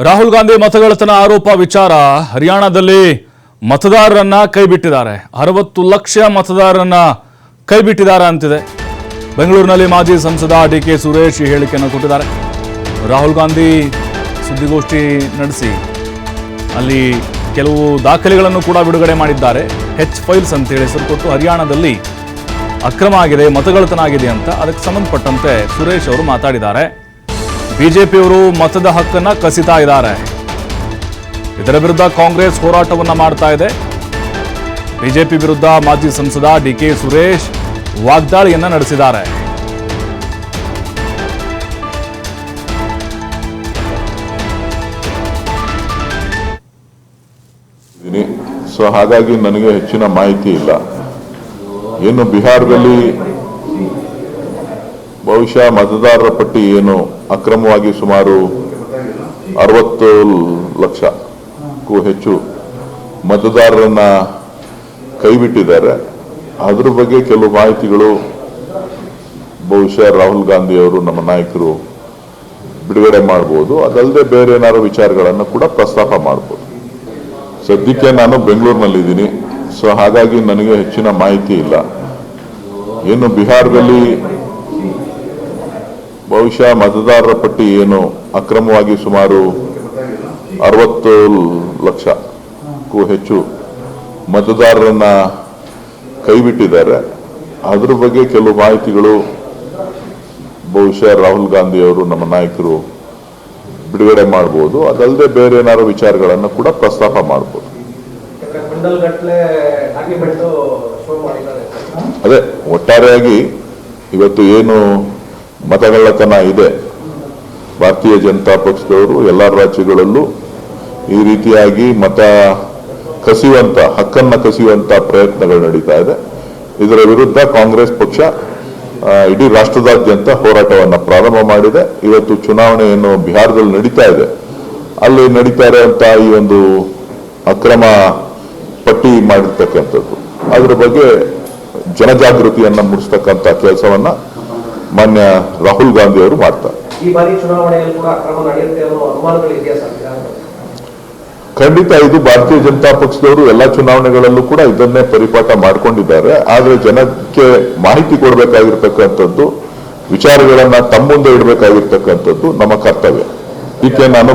ರಾಹುಲ್ ಗಾಂಧಿ ಮತಗಳತನ ಆರೋಪ ವಿಚಾರ ಹರಿಯಾಣದಲ್ಲಿ ಮತದಾರರನ್ನ ಕೈಬಿಟ್ಟಿದ್ದಾರೆ. ಅರವತ್ತು ಲಕ್ಷ ಮತದಾರರನ್ನ ಕೈಬಿಟ್ಟಿದ್ದಾರೆ ಅಂತಿದೆ. ಬೆಂಗಳೂರಿನಲ್ಲಿ ಮಾಜಿ ಸಂಸದ ಡಿ ಕೆ ಸುರೇಶ್ ಈ ಹೇಳಿಕೆಯನ್ನು ಕೊಟ್ಟಿದ್ದಾರೆ. ರಾಹುಲ್ ಗಾಂಧಿ ಸುದ್ದಿಗೋಷ್ಠಿ ನಡೆಸಿ ಅಲ್ಲಿ ಕೆಲವು ದಾಖಲೆಗಳನ್ನು ಕೂಡ ಬಿಡುಗಡೆ ಮಾಡಿದ್ದಾರೆ. ಹೆಚ್ ಫೈಲ್ಸ್ ಅಂತೇಳಿ ಹೆಸರು ಕೊಟ್ಟು ಹರಿಯಾಣದಲ್ಲಿ ಅಕ್ರಮ ಆಗಿದೆ ಮತಗಳತನ ಆಗಿದೆ ಅಂತ ಅದಕ್ಕೆ ಸಂಬಂಧಪಟ್ಟಂತೆ ಸುರೇಶ್ ಅವರು ಮಾತಾಡಿದ್ದಾರೆ. ಬಿಜೆಪಿಯವರು ಮತದ ಹಕ್ಕನ್ನ ಕಸಿತಾ ಇದ್ದಾರೆ. ಇದರ ವಿರುದ್ಧ ಕಾಂಗ್ರೆಸ್ ಹೋರಾಟವನ್ನ ಮಾಡ್ತಾ ಇದೆ. ಬಿಜೆಪಿ ವಿರುದ್ಧ ಮಾಜಿ ಸಂಸದ ಡಿ ಕೆ ಸುರೇಶ್ ವಾಗ್ದಾಳಿಯನ್ನ ನಡೆಸಿದ್ದಾರೆ. ಸೊ ಹಾಗಾಗಿ ನನಗೆ ಹೆಚ್ಚಿನ ಮಾಹಿತಿ ಇಲ್ಲ. ಏನು ಬಿಹಾರದಲ್ಲಿ ಬಹುಶಃ ಮತದಾರರ ಪಟ್ಟಿ ಏನು ಅಕ್ರಮವಾಗಿ ಸುಮಾರು ಅರವತ್ತು ಲಕ್ಷಕ್ಕೂ ಹೆಚ್ಚು ಮತದಾರರನ್ನ ಕೈಬಿಟ್ಟಿದ್ದಾರೆ. ಅದ್ರ ಬಗ್ಗೆ ಕೆಲವು ಮಾಹಿತಿಗಳು ಬಹುಶಃ ರಾಹುಲ್ ಗಾಂಧಿ ಅವರು ನಮ್ಮ ನಾಯಕರು ಬಿಡುಗಡೆ ಮಾಡ್ಬೋದು. ಅದಲ್ಲದೆ ಬೇರೆ ಏನಾದ್ರು ವಿಚಾರಗಳನ್ನು ಕೂಡ ಪ್ರಸ್ತಾಪ ಮಾಡ್ಬೋದು. ಸದ್ಯಕ್ಕೆ ನಾನು ಬೆಂಗಳೂರಿನಲ್ಲಿದ್ದೀನಿ. ಸೊ ಹಾಗಾಗಿ ನನಗೆ ಹೆಚ್ಚಿನ ಮಾಹಿತಿ ಇಲ್ಲ. ಏನು ಬಿಹಾರದಲ್ಲಿ ಬಹುಶಃ ಮತದಾರರ ಪಟ್ಟಿ ಏನು? ಅಕ್ರಮವಾಗಿ ಸುಮಾರು ಅರವತ್ತು ಲಕ್ಷಕ್ಕೂ ಹೆಚ್ಚು ಮತದಾರರನ್ನ ಕೈಬಿಟ್ಟಿದ್ದಾರೆ. ಅದ್ರ ಬಗ್ಗೆ ಕೆಲವು ಮಾಹಿತಿಗಳು ಬಹುಶಃ ರಾಹುಲ್ ಗಾಂಧಿ ಅವರು ನಮ್ಮ ನಾಯಕರು ಬಿಡುಗಡೆ ಮಾಡ್ಬೋದು. ಅದಲ್ಲದೆ ಬೇರೆ ಏನಾದ್ರು ವಿಚಾರಗಳನ್ನು ಕೂಡ ಪ್ರಸ್ತಾಪ ಮಾಡ್ಬೋದು. ಅದೇ ಒಟ್ಟಾರೆಯಾಗಿ ಇವತ್ತು ಏನು ಮತಗಳ್ಳತನ ಇದೆ. ಭಾರತೀಯ ಜನತಾ ಪಕ್ಷದವರು ಎಲ್ಲ ರಾಜ್ಯಗಳಲ್ಲೂ ಈ ರೀತಿಯಾಗಿ ಮತ ಕಸಿಯುವಂತ, ಹಕ್ಕನ್ನ ಕಸಿಯುವಂತ ಪ್ರಯತ್ನಗಳು ನಡೀತಾ ಇದೆ. ಇದರ ವಿರುದ್ಧ ಕಾಂಗ್ರೆಸ್ ಪಕ್ಷ ಇಡೀ ರಾಷ್ಟ್ರದಾದ್ಯಂತ ಹೋರಾಟವನ್ನು ಪ್ರಾರಂಭ ಮಾಡಿದೆ. ಇವತ್ತು ಚುನಾವಣೆ ಬಿಹಾರದಲ್ಲಿ ನಡೀತಾ ಇದೆ. ಅಲ್ಲಿ ನಡೀತಾ ಇರುವಂತ ಈ ಒಂದು ಅಕ್ರಮ ಪಟ್ಟಿ ಮಾಡಿರ್ತಕ್ಕಂಥದ್ದು. ಅದರ ಬಗ್ಗೆ ಜನಜಾಗೃತಿಯನ್ನ ಮೂಡಿಸ್ತಕ್ಕಂಥ ಕೆಲಸವನ್ನ ಮಾನ್ಯ ರಾಹುಲ್ ಗಾಂಧಿ ಅವರು ಮಾಡ್ತಾರೆ? ಖಂಡಿತ ಇದು ಭಾರತೀಯ ಜನತಾ ಪಕ್ಷದವರು ಎಲ್ಲಾ ಚುನಾವಣೆಗಳಲ್ಲೂ ಕೂಡ ಇದನ್ನೇ ಪರಿಪಾಠ ಮಾಡ್ಕೊಂಡಿದ್ದಾರೆ. ಆದ್ರೆ ಜನಕ್ಕೆ ಮಾಹಿತಿ ಕೊಡಬೇಕಾಗಿರ್ತಕ್ಕಂಥದ್ದು ವಿಚಾರಗಳನ್ನ ತಮ್ಮ ಮುಂದೆ ಇಡಬೇಕಾಗಿರ್ತಕ್ಕಂಥದ್ದು ನಮ್ಮ ಕರ್ತವ್ಯ. ಇದಕ್ಕೆ ನಾನು